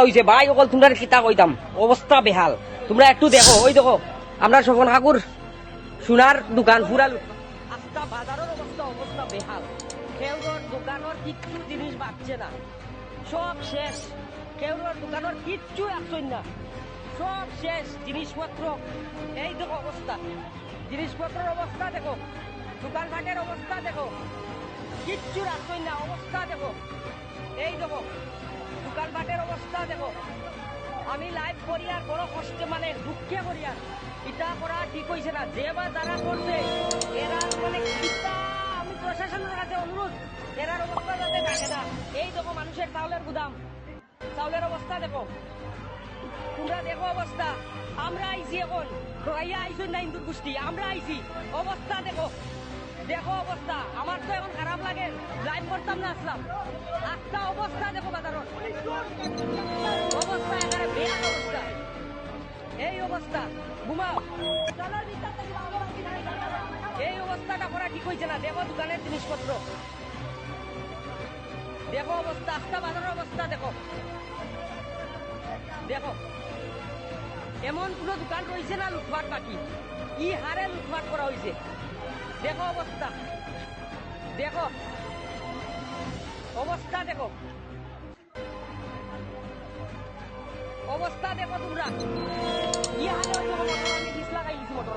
হইছে। ভাই, অকল তোমরা কিতা কইতাম? অবস্থা বেহাল। তোমরা একটু দেখো। ওই দেখো, আমরা শোভন কাকুর সোনার দোকান লুট- আজকা বাজারের অবস্থা অবস্থা বেহাল। কেউর দোকানের কিচ্ছু জিনিস বাড়ছে না। সব শেষ। কেউর দোকানের কিচ্ছু একশো না। সব শেষ। জিনিসপত্র, এই দেখো অবস্থা। জিনিসপত্রের অবস্থা দেখো। দোকানঘাটের অবস্থা দেখো। কিচ্ছু রাখছই না। অবস্থা দেখো। এই দেখো। দোকানপাটের অবস্থা দেখো। আমি লাইভ করি আর বড় কষ্টে মানে দুঃখে করি আর। ইটা করা ঠিক হয়েছে না। যে বা যারা করছে, এরা মানে আমি প্রশাসনের কাছে অনুরোধ, এরার অবস্থা যাতে থাকে না। এই দেখো মানুষের চাউলের গুদাম। চাউলের অবস্থা দেখো। তোমরা দেখো অবস্থা। আমরা আইছি এখন। রয়াইয়া আইসুন না হিন্দু গোষ্ঠী। আমরা আইছি। অবস্থা দেখো। দেখো অবস্থা। আমার তো এখন খারাপ লাগে। লাইভ করতাম না, আসলাম। একটা অবস্থা দেখো বাজারত। অবস্থা এখানে বেয়ার অবস্থা। এই অবস্থা। ঘুমাও। এই অবস্থাটা করা ঠিক হয়েছে না। দেখো দোকানের জিনিসপত্র। দেখো অবস্থা একটা বাজারের অবস্থা দেখো। দেখো। এমন কোনো দোকান রয়েছে না লুটপাট বাকি। ই হারে লুটপাট করা হয়েছে? দেখো অবস্থা। দেখো। অবস্থা দেখো। অবস্থা দেখো তোমরা। ই হারে মোটর আমি বিষ লাগাই দিছি মোটর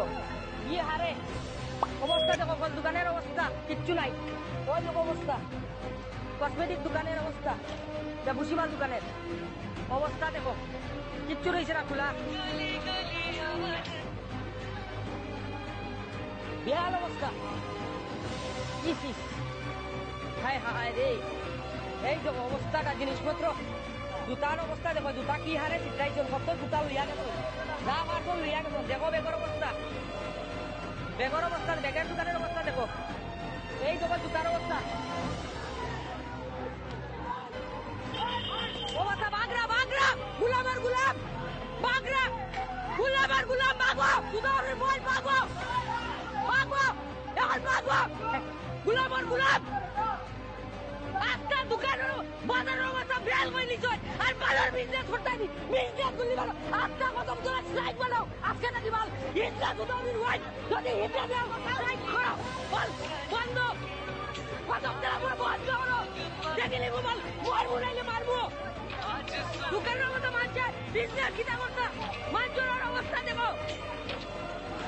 ই হারে। অবস্থা দোকানের অবস্থা? কিচ্ছু অবস্থা। কসমেটিক দোকানের অবস্থা। দোকানের। অবস্থা দেখো। কিচ্ছু রয়েছে না খোলা। বেহাল অবস্থা হায় হায় রে এই দেখো অবস্থাটা জিনিসপত্র জুতার অবস্থা দেখো জুতা কি হারে চিত্রাইছেন কত জুতা লইয়া গেল যা পারছেন লইয়া গেল দেখো বেগর অবস্থা বেগর অবস্থা বেগের দোকানের অবস্থা দেখো এই দেখো জুতার অবস্থা বাচ্চা বাগরা বাগরা গুলাম আর গুলাম বাগরা গুলাম আর গুলাম বাগো সুদারের বল বাগো বাগো গুলাম আর গুলাম। দোকানের অবস্থা বেল কই নিছ আর মালার বিজনেস করতে নি বিজনেস করলি ভালো আজকে কদম তোলা স্ট্রাইক বানাও। আজকে না দিবাল ইন্দ্রা দুদামির ওয়াই যদি হিটে দাও স্ট্রাইক করো বল, বন্ধ। কদম তোলা পুরো বন্ধ করো। দেখিলি বল, মারবো নাইলে মারবো। দোকানের অবস্থা মানছে বিজনেস কিতা করছে? মানচুরের অবস্থা দেখো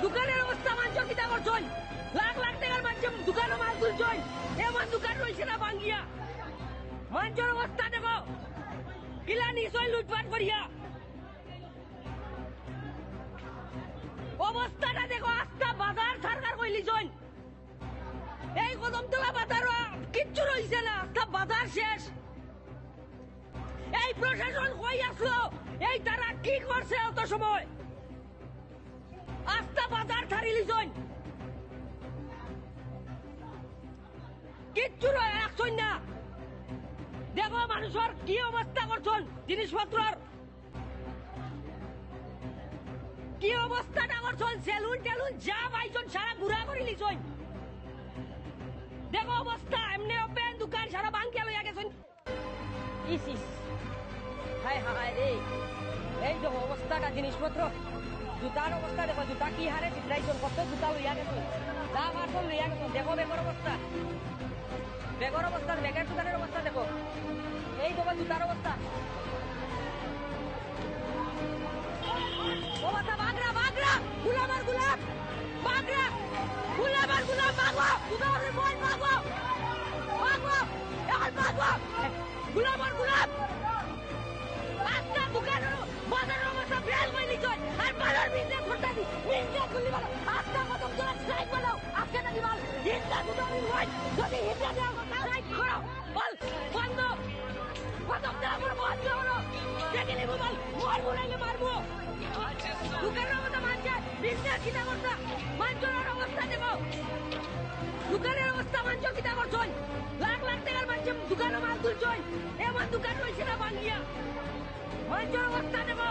দোকানের অবস্থা মানছ কিতা করছন লাখ লাখ টাকার মানছে রয়েছে অবস্থাটা দেখো, আস্তা বাজার সরকার কইলিছন এই কদমতলা বাজার কিচ্ছু রইছে না, আস্তা বাজার শেষ। এই প্রশাসন কই আসলো? এই তারা কি করছে অত সময়? কিচ্ছু রয় রাখছন না। দেখো মানুষের কি অবস্থা করছন জিনিসপত্রর। কি অবস্থাটা করছন সেলুন টেলুন যা পাইছন সারা ঘুরা করে লিছন দেখো অবস্থা, এমনি ওপেন দোকান সারা বাঙ্কিয়া লইয়া গেছেন। ইস ইস হায় হায় রে এই দেখো অবস্থাটা জিনিসপত্র। জুতার অবস্থা দেখো, জুতা কি হারে চিত্রাইছন কত জুতা লইয়া গেছেন। যা পারছন লইয়া গেছেন, দেখো বেগর অবস্থা। বেগর অবস্থা বেগের দোকানের অবস্থা দেখো। এই দেখো জুতার অবস্থা। বাচ্চা বাগরা বাগরা গুলাম আর গুলাম বাগরা গুলাম আর গুলাম বাগো জুতার বল বাগো বাগো এখন বাগো গুলাম আর গুলাম! আজকে দোকানের বাজারের অবস্থা বেল কই নিছয় আর আজকে কত তোরা স্ট্রাইক বানাও। আজকে না দিবাল হিন্দা ওয়াই যদি হিন্দা দাও দোকানের অবস্থা মানছ কিতা করছন লাখ লাখ টাকার মানছে দোকানে মাল তুলছন এমন দোকান রয়েছে না বাঙ্গিয়া। মানচর অবস্থা দেখো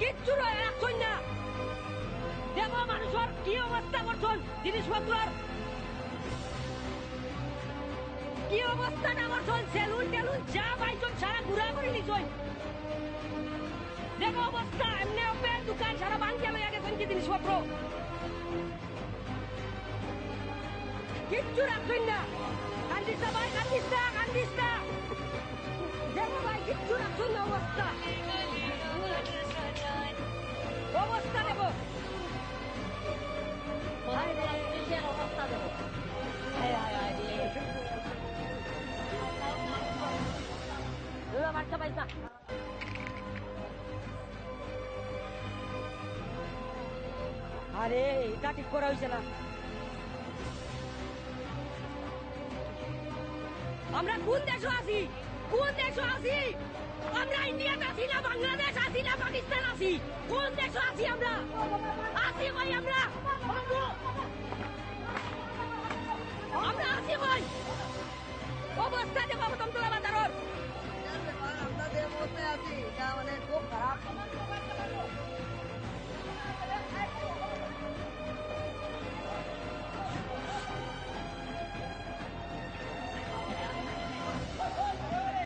কিচ্ছু রয়ে রাখছেন না দেব মানুষের কি অবস্থা করছেন জিনিসপত্রর কি অবস্থা না করছেন সেলুন টেলুন যা পাইছেন সারা ঘুরা করে নিছেন দেব অবস্থা, এমনি অপে দোকান সারা ভাঙতে লইয়া গেছেন কি জিনিসপত্র? কিচ্ছু রাখছেন না কান্দিস না ভাই, কান্দিস না কান্দিস না। দেব ভাই, কিচ্ছু রাখছেন না অবস্থা। আরে, এটা ঠিক করা হয়েছে না। আমরা কোন দেশে আছি? কোন দেশে আছি? আমরা ইন্ডিয়াতে আছি না বাংলাদেশ আছি না পাকিস্তান আছি? কোন দেশ আছি আমরা? আছি ভাই আমরা। আমরা আছি ভাই। অবস্থা দেখো তোমরা বাজারর আমরা দেবতে আছি যা মানে খুব